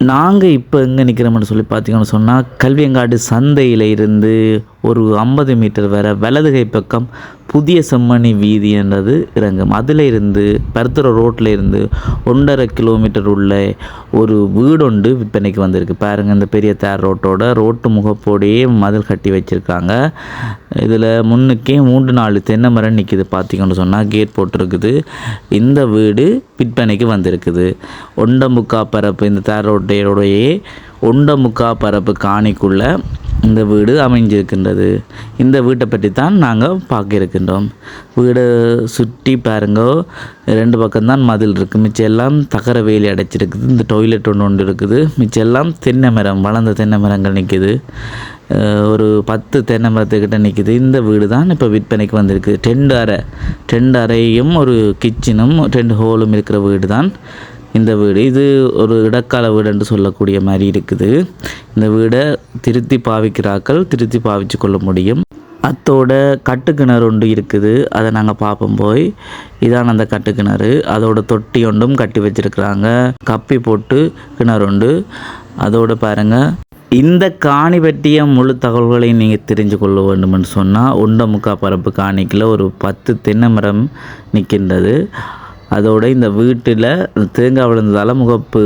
நாங்கள் இப்போ எங்கே நிற்கிறோம்னு சொல்லி பார்த்தீங்கன்னு சொன்னால் கல்வியங்காடு சந்தையில் இருந்து ஒரு ஐம்பது மீட்டர் வர வலதுகை பக்கம் புதிய செம்மணி வீதி என்றது இறங்கும். அதில் இருந்து பருத்துற ரோட்டில் இருந்து ஒன்றரை கிலோமீட்டர் உள்ள ஒரு வீடொண்டு விற்பனைக்கு வந்திருக்கு. பாருங்கள் இந்த பெரிய தேர் ரோட்டோட ரோட்டு முகப்போடையே மதில் கட்டி வச்சுருக்காங்க. இதில் முன்னுக்கே மூன்று நாலு தென்னை மரம் நிற்கிது பார்த்தீங்கன்னு சொன்னால் கேட் போட்டிருக்குது. இந்த வீடு விற்பனைக்கு வந்திருக்குது. ஒண்டமுக்கா பரப்பு இந்த தேர் ரோட்டையோடையே ஒண்டமுக்கா பரப்பு காணிக்குள்ளே இந்த வீடு அமைஞ்சிருக்கின்றது. இந்த வீட்டை பற்றி தான் நாங்கள் பார்க்க இருக்கின்றோம் வீடு சுற்றி பாருங்க ரெண்டு பக்கம்தான் மதில் இருக்குது மிச்சம் எல்லாம் தகர வேலி அடைச்சிருக்குது. இந்த டொய்லெட் ஒன்று ஒன்று இருக்குது. மிச்சம் எல்லாம் தென்னை மரம் வளர்ந்த தென்னை மரங்கள் நிற்கிது ஒரு பத்து தென்னை மரத்துக்கிட்ட நிற்கிது இந்த வீடு தான் இப்போ விற்பனைக்கு வந்திருக்கு. டெண்டு அறை டெண்டு அறையும் ஒரு கிச்சனும் ரெண்டு ஹோலும் இருக்கிற வீடு தான் இந்த வீடு இது ஒரு இடக்கால வீடு என்று சொல்லக்கூடிய மாதிரி இருக்குது. இந்த வீடை திருத்தி பாவிக்கிறாக்கள் திருத்தி பாவிச்சு கொள்ள முடியும். அத்தோட கட்டுக்கிணறு ஒன்று இருக்குது அதை நாங்கள் பார்ப்போம் போய். இதான் அந்த கட்டுக்கிணறு. அதோட தொட்டி ஒன்றும் கட்டி வச்சிருக்கிறாங்க. கப்பி போட்டு கிணறு உண்டு. அதோட பாருங்கள் இந்த காணி பற்றிய முழு தகவல்களையும் நீங்கள் தெரிஞ்சு கொள்ள வேண்டும்னு சொன்னால் உண்டமுக்கா பரப்பு காணிக்கில் ஒரு பத்து தென்னை மரம் நிற்கின்றது அதோடு இந்த வீட்டில் தேங்காய் விழுந்ததால் முகப்பு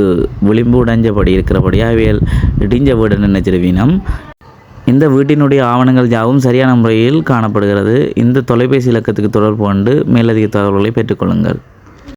விளிம்பு உடைஞ்சபடி இருக்கிறபடியாக அவையல் இடிஞ்ச வீடு நினைச்சிருவீனம் இந்த வீட்டினுடைய ஆவணங்கள் யாவும் சரியான முறையில் காணப்படுகிறது. இந்த தொலைபேசி இலக்கத்துக்கு தொடர்பு கொண்டு மேலதிக தகவல்களை பெற்றுக்கொள்ளுங்கள்